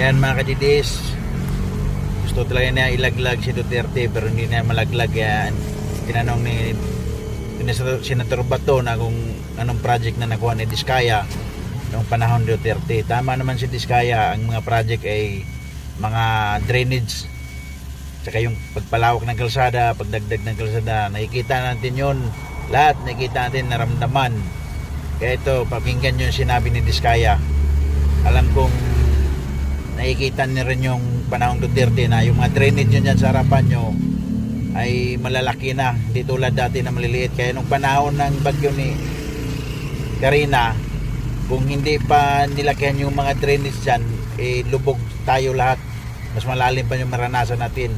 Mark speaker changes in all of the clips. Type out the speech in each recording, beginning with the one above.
Speaker 1: Ayan mga kadidis. Gusto talaga niya ilaglag si Duterte pero hindi niya malaglag. Yan. Tinanong ni ni Senator Bato na kung anong project na nakuha ni Diskaya noong panahon ni Duterte. Tama naman si Diskaya, ang mga project ay mga drainage saka yung pagpalawak ng kalsada, pagdagdag ng kalsada, nakikita natin yon lahat nakikita natin, naramdaman. Kaya ito, pakinggan yung sinabi ni Diskaya. Alam kong nakikita niyo rin yung panahong Duterte na yung mga drainage nyo dyan sa harapan nyo ay malalaki na. Hindi tulad dati na maliliit. Kaya nung panahon ng bagyo ni Karina, kung hindi pa nilakihan yung mga drainage dyan, eh, lubog tayo lahat. Mas malalim pa yung maranasan natin.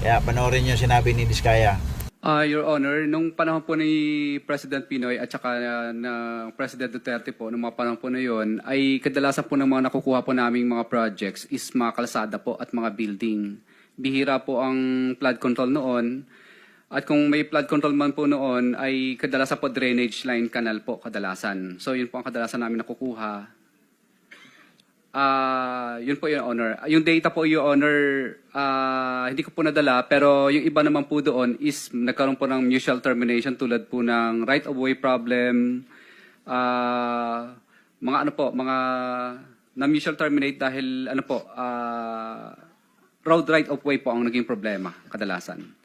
Speaker 1: Kaya panoorin yung sinabi ni Diskaya.
Speaker 2: Ah, Your Honor, nung panahon po ni President Pinoy at saka uh, ng President Duterte po, nung mga panahon po na yon, ay kadalasan po ng mga nakukuha po naming mga projects is mga kalsada po at mga building. Bihira po ang flood control noon. At kung may flood control man po noon, ay kadalasan po drainage line canal po kadalasan. So yun po ang kadalasan namin nakukuha. Ah, yun po yung honor. Yung data po yung honor, ah, hindi ko po nadala, pero yung iba naman po doon is nagkaroon po ng mutual termination tulad po ng right of way problem, ah, mga ano po, mga na mutual terminate dahil ano po, ah, road right of way po ang naging problema kadalasan.